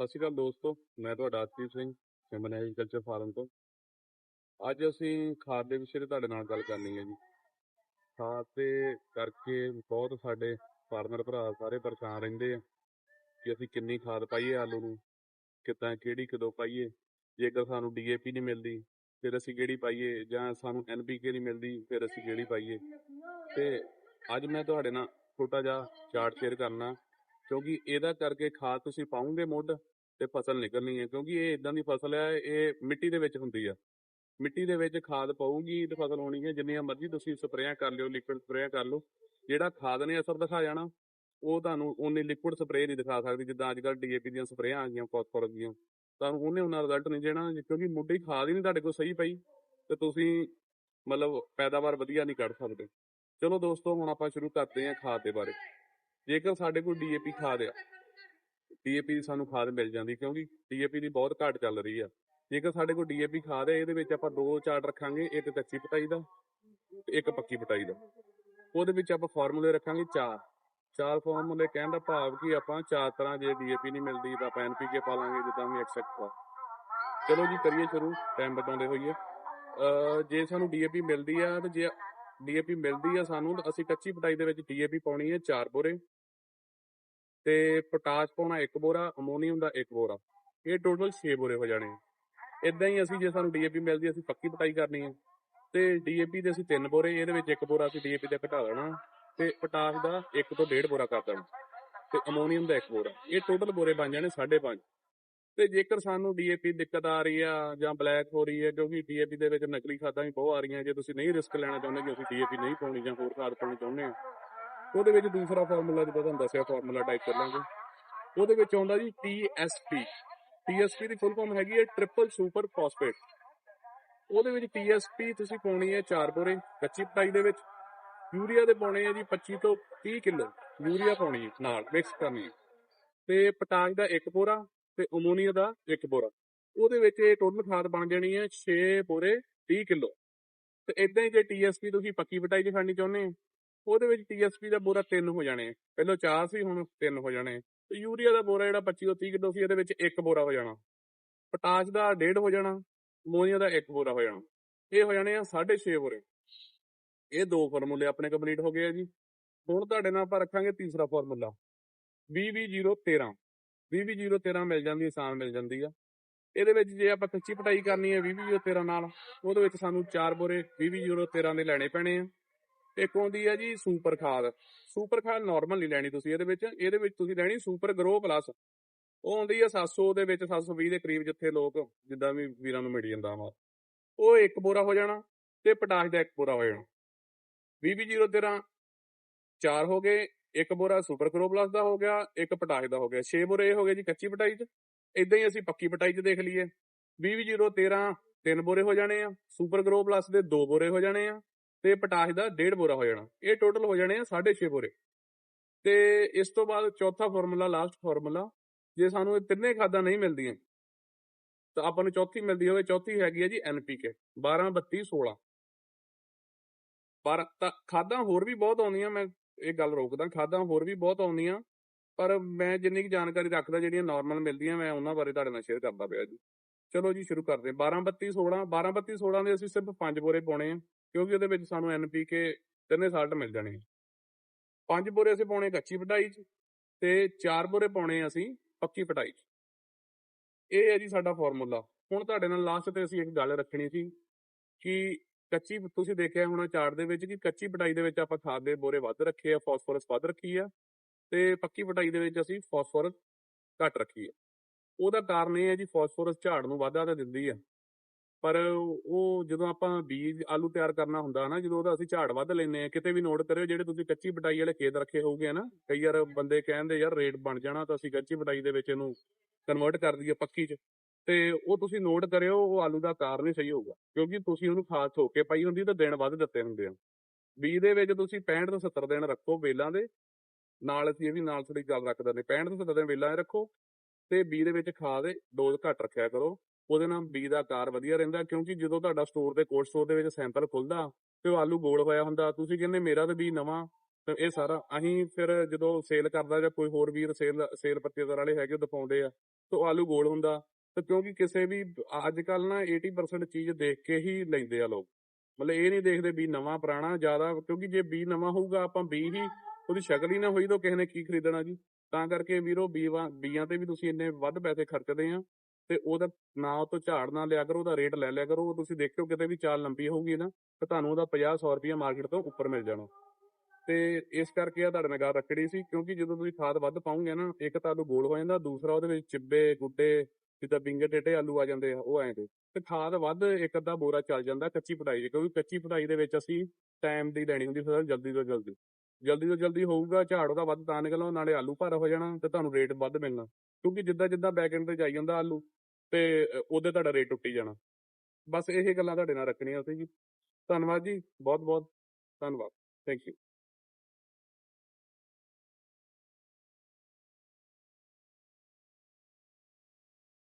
ਸਤਿ ਸ਼੍ਰੀ ਅਕਾਲ ਦੋਸਤੋ, ਮੈਂ ਤੁਹਾਡਾ ਅਰਸ਼ਦੀਪ ਸਿੰਘ ਸਿਮਨ ਐਗਰੀਕਲਚਰ ਫਾਰਮ ਤੋਂ। ਅੱਜ ਅਸੀਂ ਖਾਦ ਦੇ ਵਿਸ਼ੇ ਤੇ ਤੁਹਾਡੇ ਨਾਲ ਗੱਲ ਕਰਨੀ ਹੈ ਜੀ। ਖਾਦ ਦੇ ਕਰਕੇ ਬਹੁਤ ਸਾਡੇ ਫਾਰਮਰ ਭਰਾ ਸਾਰੇ ਪਰੇਸ਼ਾਨ ਰਹਿੰਦੇ ਆ ਕਿ ਅਸੀਂ ਕਿੰਨੀ ਖਾਦ ਪਾਈਏ ਆਲੂ ਨੂੰ, ਕਿੱਦਾਂ, ਕਿਹੜੀ ਕਦੋਂ ਪਾਈਏ, ਜੇਕਰ ਸਾਨੂੰ ਡੀਏਪੀ ਨਹੀਂ ਮਿਲਦੀ, ਫਿਰ ਅਸੀਂ ਕਿਹੜੀ ਪਾਈਏ, ਜਾਂ ਸਾਨੂੰ ਐਨਪੀਕੇ ਨਹੀਂ ਮਿਲਦੀ, ਫਿਰ ਅਸੀਂ ਕਿਹੜੀ ਪਾਈਏ। ਤੇ ਅੱਜ ਮੈਂ ਤੁਹਾਡੇ ਨਾਲ ਛੋਟਾ ਜਿਹਾ ਚਾਰਟ ਸ਼ੇਅਰ ਕਰਨਾ, ਕਿਉਂਕਿ ਇਹਦਾ ਕਰਕੇ ਖਾਦ ਤੁਸੀਂ ਪਾਉਂਗੇ ਮੁੱਢ ਤੇ ਫਸਲ ਨਿਕਲਣੀ ਹੈ, ਕਿਉਂਕਿ ਇਹ ਇਦਾਂ ਦੀ ਫਸਲ ਹੈ, ਇਹ ਮਿੱਟੀ ਦੇ ਵਿੱਚ ਹੁੰਦੀ ਆ। ਮਿੱਟੀ ਦੇ ਵਿੱਚ ਖਾਦ ਪਾਊਗੀ ਤੇ ਫਸਲ ਹੋਣੀ ਹੈ, ਜਿੰਨੀਆਂ ਮਰਜ਼ੀ ਤੁਸੀਂ ਸਪਰੇਆਂ ਕਰ ਲਿਓ ਲਿਕੁਇਡ ਸਪਰੇਆਂ ਕਰ ਲਓ, ਜਿਹੜਾ ਖਾਦ ਨੇ ਅਸਰ ਦਿਖਾ ਜਾਣਾ, ਉਹ ਤੁਹਾਨੂੰ ਉਹਨੇ ਲਿਕੁਇਡ ਸਪਰੇਅ ਨਹੀਂ ਦਿਖਾ ਸਕਦੀ, ਜਿੱਦਾਂ ਅੱਜ ਕੱਲ੍ਹ ਡੀਏਪੀ ਦੀਆਂ ਸਪਰੇਆਂ ਆ ਗਈਆਂ, ਫਾਸਫੋਰਸ ਦੀਆਂ ਤੁਹਾਨੂੰ ਉਹਨੇ ਉਹਨਾਂ ਰਿਜ਼ਲਟ ਨਹੀਂ ਦੇਣਾ, ਕਿਉਂਕਿ ਮੁੱਢੀ ਖਾਦ ਹੀ ਨਹੀਂ ਤੁਹਾਡੇ ਕੋਲ ਸਹੀ ਪਈ, ਤੇ ਤੁਸੀਂ ਮਤਲਬ ਪੈਦਾਵਾਰ ਵਧੀਆ ਨਹੀਂ ਕੱਢ ਸਕਦੇ। ਚਲੋ ਦੋਸਤੋ, ਹੁਣ ਆਪਾਂ ਸ਼ੁਰੂ ਕਰਦੇ ਹਾਂ ਖਾਦ ਦੇ ਬਾਰੇ। ਜੇਕਰ ਸਾਡੇ ਕੋਲ ਡੀਏਪੀ ਖਾਦ ਆ ਡੀਏਪੀ ਦੀ ਸਾਨੂੰ ਖਾਦ ਮਿਲ ਜਾਂਦੀ ਕਿਉਂਕਿ ਡੀਏਪੀ ਦੀ ਬਹੁਤ ਘਾਟ ਚੱਲ ਰਹੀ ਆ। ਜੇਕਰ ਸਾਡੇ ਕੋਲ ਡੀਏਪੀ ਖਾਦ ਹੈ, ਇਹਦੇ ਵਿੱਚ ਆਪਾਂ ਦੋ ਚਾਰਟ ਰੱਖਾਂਗੇ, ਇੱਕ ਕੱਚੀ ਪਟਾਈ ਦਾ ਇੱਕ ਪੱਕੀ ਪਟਾਈ ਦਾ। ਉਹਦੇ ਵਿੱਚ ਆਪਾਂ ਫਾਰਮੂਲੇ ਰੱਖਾਂਗੇ ਚਾਰ। ਚਾਰ ਫਾਰਮੂਲੇ ਕਹਿਣ ਦਾ ਭਾਵ ਕਿ ਆਪਾਂ ਚਾਰ ਤਰ੍ਹਾਂ ਜੇ ਡੀਏਪੀ ਨਹੀਂ ਮਿਲਦੀ ਤਾਂ ਆਪਾਂ ਐਨਪੀਕੇ ਪਾ ਲਾਂਗੇ, ਜਿੱਦਾਂ ਵੀ ਐਕਸੈਕਟਰਾ ਚਲੋ ਜੀ, ਕਰੀਏ ਸ਼ੁਰੂ। ਟਾਈਮ ਬਤਾਉਂਦੇ ਹੋਈਏ। ਜੇ ਸਾਨੂੰ ਡੀਏਪੀ ਮਿਲਦੀ ਆ ਤੇ ਜੇ ਡੀਏਪੀ ਮਿਲਦੀ ਆ ਸਾਨੂੰ, ਤਾਂ ਅਸੀਂ ਕੱਚੀ ਪਟਾਈ ਦੇ ਵਿੱਚ ਡੀਏਪੀ ਪਾਉਣੀ ਹੈ 4 ਬੋਰੇ। ਤੇ ਪੋਟਾਸ਼ ਪਾਉਣਾ ਇੱਕ ਬੋਰਾ, ਅਮੋਨੀਅਮ ਦਾ ਇੱਕ ਬੋਰਾ। ਇਹ ਟੋਟਲ 6 ਬੋਰੇ ਹੋ ਜਾਣੇ ਇਦਾਂ ਹੀ ਅਸੀਂ ਜੇ ਸਾਨੂੰ ਡੀਏਪੀ ਮਿਲਦੀ, ਅਸੀਂ ਪੱਕੀ ਪਟਾਈ ਕਰਨੀ ਹੈ ਤੇ ਡੀਏਪੀ ਦੇ ਅਸੀਂ ਤਿੰਨ ਬੋਰੇ, ਇਹਦੇ ਵਿੱਚ ਇੱਕ ਬੋਰਾ ਅਸੀਂ ਡੀਏਪੀ ਦਾ ਘਟਾ ਦੇਣਾ। ਤੇ ਪੋਟਾਸ਼ ਦਾ ਇੱਕ ਤੋਂ ਡੇਢ ਬੋਰਾ ਕਰ ਦੇਣਾ। ਤੇ ਅਮੋਨੀਅਮ ਦਾ ਇੱਕ ਬੋਰਾ। ਇਹ ਟੋਟਲ ਬੋਰੇ ਬਣ ਜਾਣੇ 5.5 ਤੇ ਜੇਕਰ ਸਾਨੂੰ ਡੀਏਪੀ ਦਿੱਕਤ ਆ ਰਹੀ ਆ ਜਾਂ ਬਲੈਕ ਹੋ ਰਹੀ ਹੈ ਕਿਉਂਕਿ ਡੀਏਪੀ ਦੇ ਵਿੱਚ ਨਕਲੀ ਖਾਦਾਂ ਵੀ ਬਹੁਤ ਆ ਰਹੀਆਂ, ਜੇ ਤੁਸੀਂ ਨਹੀਂ ਰਿਸਕ ਲੈਣਾ ਚਾਹੁੰਦੇ ਕਿ ਅਸੀਂ ਡੀਏਪੀ ਨਹੀਂ ਪਾਉਣੀ ਜਾਂ ਹੋਰ ਖਾਦ ਪਾਉਣੀ ਚਾਹੁੰਦੇ ਆ ਉਹਦੇ ਵਿੱਚ ਦੂਸਰਾ ਫਾਰਮੂਲਾ ਜਿੱਦਾਂ ਤੁਹਾਨੂੰ ਦੱਸਿਆ, ਫਾਰਮੂਲਾ ਟਾਈਪ ਕਰ ਲਾਂਗੇ। ਉਹਦੇ ਵਿੱਚ ਆਉਂਦਾ ਜੀ TSP TSP ਦੀ ਫੁੱਲ ਫਾਰਮ ਹੈਗੀ ਹੈ ਟ੍ਰਿਪਲ ਸੁਪਰ ਫਾਸਫੇਟ ਉਹਦੇ ਵਿੱਚ TSP ਤੁਸੀਂ ਪਾਉਣੀ ਹੈ 4 ਬੋਰੇ ਕੱਚੀ ਪਟਾਈ ਦੇ ਵਿੱਚ। ਯੂਰੀਆ ਦੇ ਪਾਉਣੇ ਹੈ ਜੀ 25 ਤੋਂ 30 ਕਿਲੋ। ਯੂਰੀਆ ਪਾਉਣੀ ਹੈ, ਨਾਲ ਮਿਕਸ ਕਰਨੀ ਹੈ। ਤੇ ਪੋਟਾਸ਼ ਦਾ 1 ਬੋਰਾ ਤੇ ਅਮੋਨੀਆ ਦਾ 1 ਬੋਰਾ ਉਹਦੇ ਵਿੱਚ ਇਹ ਟੋਟਲ ਖਾਦ ਬਣ ਜਾਣੀ ਹੈ 6 ਬੋਰੇ 30 ਕਿਲੋ। ਤੇ ਇਦਾਂ ਹੀ ਜੇ TSP ਤੁਸੀਂ ਪੱਕੀ ਪਟਾਈ 'ਚ ਖਾਣੀ ਚਾਹੁੰਦੇ ਆ ਉਹਦੇ ਵਿੱਚ TSP ਦਾ ਬੋਰਾ ਤਿੰਨ ਹੋ ਜਾਣੇ, ਪਹਿਲਾਂ ਚਾਰ ਸੀ, ਹੁਣ ਤਿੰਨ ਹੋ ਜਾਣੇ। ਆ। ਤੇ ਯੂਰੀਆ ਦਾ ਬੋਰਾ ਜਿਹੜਾ 25 ਤੋਂ 30 ਕਿਲੋ ਸੀ ਇਹਦੇ ਵਿੱਚ ਇੱਕ ਬੋਰਾ ਹੋ ਜਾਣਾ। ਪੋਟਾਸ਼ ਦਾ ਡੇਢ ਹੋ ਜਾਣਾ ਅਮੋਨੀਆ ਦਾ ਇੱਕ ਬੋਰਾ ਹੋ ਜਾਣਾ। ਇਹ ਹੋ ਜਾਣੇ ਆ 6.5 ਬੋਰੇ। ਇਹ ਦੋ ਫਾਰਮੂਲੇ ਆਪਣੇ ਕੰਪਲੀਟ ਹੋ ਗਏ ਆ ਜੀ। ਹੁਣ ਤੁਹਾਡੇ ਨਾਲ ਆਪਾਂ ਰੱਖਾਂਗੇ ਤੀਸਰਾ ਫਾਰਮੂਲਾ। 20013 20013 ਮਿਲ ਜਾਂਦੀ, ਆਸਾਨ ਮਿਲ ਜਾਂਦੀ ਆ। ਇਹਦੇ ਵਿੱਚ ਜੇ ਆਪਾਂ ਕੱਚੀ ਪਟਾਈ ਕਰਨੀ ਹੈ 20013 ਨਾਲ, ਉਹਦੇ ਵਿੱਚ ਸਾਨੂੰ 4 ਬੋਰੇ 20013 ਦੇ ਲੈਣੇ ਪੈਣੇ ਆ। ਇੱਕ ਆਉਂਦੀ ਹੈ ਜੀ ਸੁਪਰ ਖਾਦ। ਸੁਪਰ ਖਾਦ ਨਾਰਮਲ ਨਹੀਂ ਲੈਣੀ ਤੁਸੀਂ ਇਹਦੇ ਵਿੱਚ। ਇਹਦੇ ਵਿੱਚ ਤੁਸੀਂ ਲੈਣੀ ਸੁਪਰ ਗਰੋ ਪਲੱਸ ਉਹ ਆਉਂਦੀ ਆ 700 ਦੇ ਵਿੱਚ 720 ਦੇ ਕਰੀਬ ਜਿੱਥੇ ਲੋਕ, ਜਿੱਦਾਂ ਵੀ ਵੀਰਾਂ ਨੂੰ ਮਿਲ ਜਾਂਦਾ ਵਾ। ਉਹ ਇੱਕ ਬੋਰਾ ਹੋ ਜਾਣਾ ਤੇ ਪਟਾਸ਼ ਦਾ ਇੱਕ ਬੋਰਾ ਹੋ ਜਾਣਾ। 20013 ਚਾਰ ਹੋ ਗਏ, ਇੱਕ ਬੋਰਾ ਸੁਪਰ ਗਰੋ ਪਲੱਸ ਦਾ ਹੋ ਗਿਆ, ਇੱਕ ਪਟਾਸ਼ ਦਾ ਹੋ ਗਿਆ। 6 ਬੋਰੇ ਇਹ ਹੋ ਗਏ ਜੀ ਕੱਚੀ ਪਟਾਈ 'ਚ। ਇਦਾਂ ਹੀ ਅਸੀਂ ਪੱਕੀ ਪਟਾਈ 'ਚ ਦੇਖ ਲਈਏ। 20013 ਤਿੰਨ ਬੋਰੇ ਹੋ ਜਾਣੇ ਆ। ਸੁਪਰ ਗਰੋ ਪਲੱਸ ਦੇ ਦੋ ਬੋਰੇ ਹੋ ਜਾਣੇ ਆ। ਤੇ ਪਟਾਸ਼ ਦਾ ਡੇਢ ਬੋਰਾ ਹੋ ਜਾਣਾ। ਇਹ ਟੋਟਲ ਹੋ ਜਾਣੇ ਆ 6.5 ਬੋਰੇ। ਤੇ ਇਸ ਤੋਂ ਬਾਅਦ ਚੌਥਾ ਫਾਰਮੂਲਾ ਲਾਸਟ ਫਾਰਮੂਲਾ, ਜੇ ਸਾਨੂੰ ਇਹ ਤਿੰਨੇ ਖਾਦਾਂ ਨਹੀਂ ਮਿਲਦੀਆਂ, ਤਾਂ ਆਪਾਂ ਨੂੰ ਚੌਥੀ ਮਿਲਦੀ ਹੋਵੇ, ਚੌਥੀ ਹੈਗੀ ਹੈ ਜੀ ਐਨਪੀਕੇ 12 32 16 ਪਰ ਤਾਂ ਖਾਦਾਂ ਹੋਰ ਵੀ ਬਹੁਤ ਆਉਂਦੀਆਂ, ਮੈਂ ਇਹ ਗੱਲ ਰੋਕਦਾ, ਖਾਦਾਂ ਹੋਰ ਵੀ ਬਹੁਤ ਆਉਂਦੀਆਂ, ਪਰ ਮੈਂ ਜਿੰਨੀ ਕੁ ਜਾਣਕਾਰੀ ਰੱਖਦਾ, ਜਿਹੜੀਆਂ ਨਾਰਮਲ ਮਿਲਦੀਆਂ, ਮੈਂ ਉਹਨਾਂ ਬਾਰੇ ਤੁਹਾਡੇ ਨਾਲ ਸ਼ੇਅਰ ਕਰਦਾ ਪਿਆ ਜੀ। ਚਲੋ ਜੀ, ਸ਼ੁਰੂ ਕਰਦੇ ਹਾਂ। 12 32 16 12 32 16 ਦੇ ਅਸੀਂ ਸਿਰਫ 5 ਬੋਰੇ ਪਾਉਣੇ ਆ। ਕਿਉਂਕਿ ਉਹਦੇ ਵਿੱਚ ਸਾਨੂੰ ਐਨਪੀਕੇ ਤਿੰਨੇ ਸਾਲਟ ਮਿਲ ਜਾਣੇ ਪੰਜ ਬੋਰੇ ਅਸੀਂ ਪਾਉਣੇ ਕੱਚੀ ਪਟਾਈ 'ਚ ਤੇ ਚਾਰ ਬੋਰੇ ਪਾਉਣੇ ਅਸੀਂ ਪੱਕੀ ਪਟਾਈ 'ਚ। ਇਹ ਹੈ ਜੀ ਸਾਡਾ ਫਾਰਮੂਲਾ। ਹੁਣ ਤੁਹਾਡੇ ਨਾਲ ਲਾਸਟ ਤੇ ਅਸੀਂ ਇੱਕ ਗੱਲ ਰੱਖਣੀ ਸੀ ਕਿ ਕੱਚੀ, ਤੁਸੀਂ ਦੇਖਿਆ ਹੋਣਾ ਚਾਰਟ ਦੇ ਵਿੱਚ ਕਿ ਕੱਚੀ ਪਟਾਈ ਦੇ ਵਿੱਚ ਆਪਾਂ ਖਾਦ ਦੇ ਬੋਰੇ ਵੱਧ ਰੱਖੇ ਆ ਫਾਸਫੋਰਸ ਵੱਧ ਰੱਖੀ ਆ ਤੇ ਪੱਕੀ ਪਟਾਈ ਦੇ ਵਿੱਚ ਅਸੀਂ ਫਾਸਫੋਰਸ ਘੱਟ ਰੱਖੀ ਆ। ਉਹਦਾ ਕਾਰਨ ਇਹ ਹੈ ਜੀ ਫਾਸਫੋਰਸ ਝਾੜ ਨੂੰ ਵਾਧਾ ਤਾਂ ਦਿੰਦੀ ਆ। ਪਰ ਉਹ ਜਦੋਂ ਆਪਾਂ ਬੀਜ, ਆਲੂ ਤਿਆਰ ਕਰਨਾ ਹੁੰਦਾ ਨਾ ਜਦੋਂ ਉਹਦਾ ਅਸੀਂ ਝਾੜ ਵੱਧ ਲੈਨੇ ਆ ਕਿਤੇ ਵੀ ਨੋਟ ਕਰਿਓ, ਜਿਹੜੇ ਤੁਸੀਂ ਕੱਚੀ ਬਟਾਈ ਵਾਲੇ ਖੇਤ ਰੱਖੇ ਹੋਊਗੇ ਨਾ ਕਈ ਯਾਰ ਬੰਦੇ ਕਹਿੰਦੇ, ਯਾਰ ਰੇਟ ਬਣ ਜਾਣਾ ਤਾਂ ਅਸੀਂ ਕੱਚੀ ਬਟਾਈ ਦੇ ਵਿੱਚ ਇਹਨੂੰ ਕਨਵਰਟ ਕਰ ਦਈਏ ਪੱਕੀ 'ਚ। ਤੇ ਉਹ ਤੁਸੀਂ ਨੋਟ ਕਰਿਓ, ਉਹ ਆਲੂ ਦਾ ਕਾਰਨ ਹੀ ਸਹੀ ਹੋਊਗਾ, ਕਿਉਂਕਿ ਤੁਸੀਂ ਉਹਨੂੰ ਖਾਦ ਧੋ ਕੇ ਪਾਈ ਹੁੰਦੀ ਤਾਂ ਦਿਨ ਵੱਧ ਦਿੱਤੇ ਹੁੰਦੇ ਆ। ਬੀਜ ਦੇ ਵਿੱਚ ਤੁਸੀਂ 65 ਤੋਂ 70 ਦਿਨ ਰੱਖੋ ਵੇਲਾਂ ਦੇ, ਨਾਲ ਅਸੀਂ ਇਹ ਵੀ ਨਾਲ ਥੋੜੀ ਗੱਲ ਰੱਖ ਦਿੰਦੇ 65 ਤੋਂ 70 ਦਿਨ ਵੇਲਾਂ 'ਚ ਰੱਖੋ, ਤੇ ਬੀਜ ਦੇ ਵਿੱਚ ਖਾਦ ਡੋਜ਼ ਘੱਟ ਰੱਖਿਆ ਕਰੋ। ਉਹਦੇ ਨਾਲ ਬੀ ਦਾ ਆਕਾਰ ਵਧੀਆ ਰਹਿੰਦਾ ਕਿਉਂਕਿ ਜਦੋਂ ਤੁਹਾਡਾ ਸਟੋਰ ਤੇ ਕੋਲਡ ਸਟੋਰ ਦੇ ਵਿੱਚ ਸੈਂਪਲ ਖੁੱਲਦਾ, ਤੇ ਉਹ ਆਲੂ ਗੋਲ ਹੋਇਆ ਹੁੰਦਾ, ਤੁਸੀਂ ਕਹਿੰਦੇ ਮੇਰਾ ਤਾਂ ਬੀ ਨਵਾਂ, ਤੇ ਇਹ ਸਾਰਾ ਅਸੀਂ ਫਿਰ ਜਦੋਂ ਸੇਲ ਕਰਦਾ ਜਾਂ ਕੋਈ ਹੋਰ ਵੀਰ ਸੇਲ ਸੇਲ ਪੱਤੇਦਾਰ ਵਾਲੇ ਹੈਗੇ, ਉਹ ਦਿਖਾਉਂਦੇ ਆ, ਤਾਂ ਆਲੂ ਗੋਲ ਹੁੰਦਾ, ਤੇ ਕਿਉਂਕਿ ਕਿਸੇ ਵੀ ਅੱਜ ਕੱਲ ਨਾ 80% ਚੀਜ਼ ਦੇਖ ਕੇ ਹੀ ਲੈਂਦੇ ਆ ਲੋਕ, ਮਤਲਬ ਇਹ ਨਹੀਂ ਦੇਖਦੇ ਵੀ ਨਵਾਂ ਪੁਰਾਣਾ ਜ਼ਿਆਦਾ, ਕਿਉਂਕਿ ਜੇ ਬੀ ਨਵਾਂ ਹੋਊਗਾ, ਆਪਾਂ ਬੀ ਹੀ ਉਹਦੀ ਸ਼ਕਲ ਹੀ ਨਾ ਹੋਈ ਤਾਂ ਕਿਸੇ ਨੇ ਕੀ ਖਰੀਦਣਾ ਜੀ, ਤਾਂ ਕਰਕੇ ਵੀਰੋ ਬੀਵਾਂ, ਬੀਆਂ ਤੇ ਵੀ ਤੁਸੀਂ ਇੰਨੇ ਵੱਧ ਪੈਸੇ ਖਰਚਦੇ ਆ ਤੇ ਉਹਦਾ ਨਾ ਉਹ ਤੋਂ ਝਾੜ ਨਾ ਲਿਆ ਕਰੋ, ਉਹਦਾ ਰੇਟ ਲੈ ਲਿਆ ਕਰੋ, ਉਹ ਤੁਸੀਂ ਦੇਖਿਓ ਕਿਤੇ ਵੀ ਚਾਲ ਲੰਬੀ ਹੋਊਗੀ ਨਾ, ਤੇ ਤੁਹਾਨੂੰ ਉਹਦਾ 50 100 ਰੁਪਏ ਮਾਰਕੀਟ ਤੋਂ ਉੱਪਰ ਮਿਲ ਜਾਣਾ। ਤੇ ਇਸ ਕਰਕੇ ਆ ਤੁਹਾਡੇ ਨਾਲ ਗੱਲ ਰੱਖੜੀ ਸੀ, ਕਿਉਂਕਿ ਜਦੋਂ ਤੁਸੀਂ ਖਾਦ ਵੱਧ ਪਾਉਂਗੇ ਨਾ, ਇੱਕ ਤਾਂ ਆਲੂ ਗੋਲ ਹੋ ਜਾਂਦਾ, ਦੂਸਰਾ ਉਹਦੇ ਵਿੱਚ ਚਿੱਬੇ, ਗੁੱਡੇ, ਜਿੱਦਾਂ ਬਿੰਗੇ ਟੇਟੇ ਆਲੂ ਆ ਜਾਂਦੇ ਆ, ਉਹ ਐਂ ਦੇ। ਤੇ ਖਾਦ ਵੱਧ ਇੱਕ ਅੱਧਾ ਬੋਰਾ ਚੱਲ ਜਾਂਦਾ, ਕੱਚੀ ਪਟਾਈ 'ਚ ਕਿਉਂਕਿ ਕੱਚੀ ਪਟਾਈ ਦੇ ਵਿੱਚ ਅਸੀਂ ਟਾਈਮ ਦੀ ਲੈਣੀ ਹੁੰਦੀ ਫਸਲ ਜਲਦੀ ਤੋਂ ਜਲਦੀ। ਜਲਦੀ ਤੋਂ ਜਲਦੀ ਹੋਊਗਾ, ਝਾੜ ਉਹਦਾ ਵੱਧ ਤਾਂ ਨਿਕਲਣਾ, ਨਾਲੇ ਆਲੂ ਭਾਰਾ ਹੋ ਜਾਣਾ, ਤੇ ਤੁਹਾਨੂੰ ਰੇਟ ਵੱਧ ਮਿਲਣਾ। ਕਿਉਂਕਿ ਜਿੱਦਾਂ ਜਿੱਦਾਂ ਬੈਕ ਐਂਡ ਤੇ ਜਾਈ ਜਾਂਦਾ ਆਲੂ ਤੇ ਉਹਦੇ ਤੁਹਾਡਾ ਰੇਟ ਟੁੱਟੀ ਜਾਣਾ। ਬਸ ਇਹ ਗੱਲਾਂ ਤੁਹਾਡੇ ਨਾਲ ਰੱਖਣੀਆਂ ਸੀ ਜੀ। ਧੰਨਵਾਦ ਜੀ ਬਹੁਤ ਬਹੁਤ ਧੰਨਵਾਦ। Thank you